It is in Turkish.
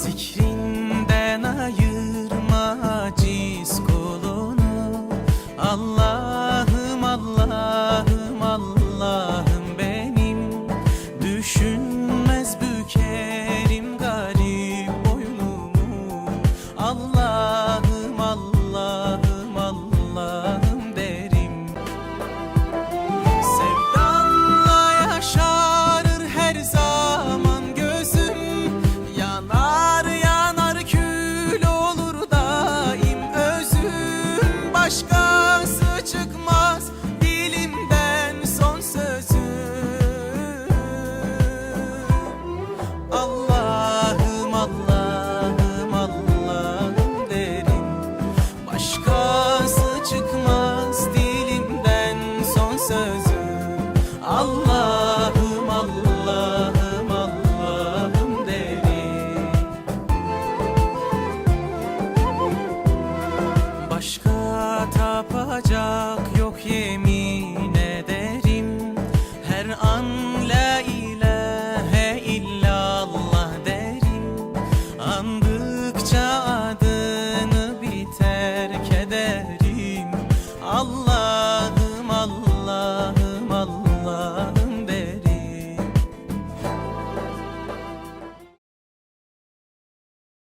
Zikrinden ayırma aciz kulunu Allah'ım Allah'ım Allah'ım benim. Düşünmez bükerim garip boynumu. Allah'ım Başkası çıkmaz. Dilimden son sözüm. Allah'ım Allah'ım Allah'ım derim. Başkası çıkmaz. Dilimden son sözüm. Allah'ım tapacak yok yemin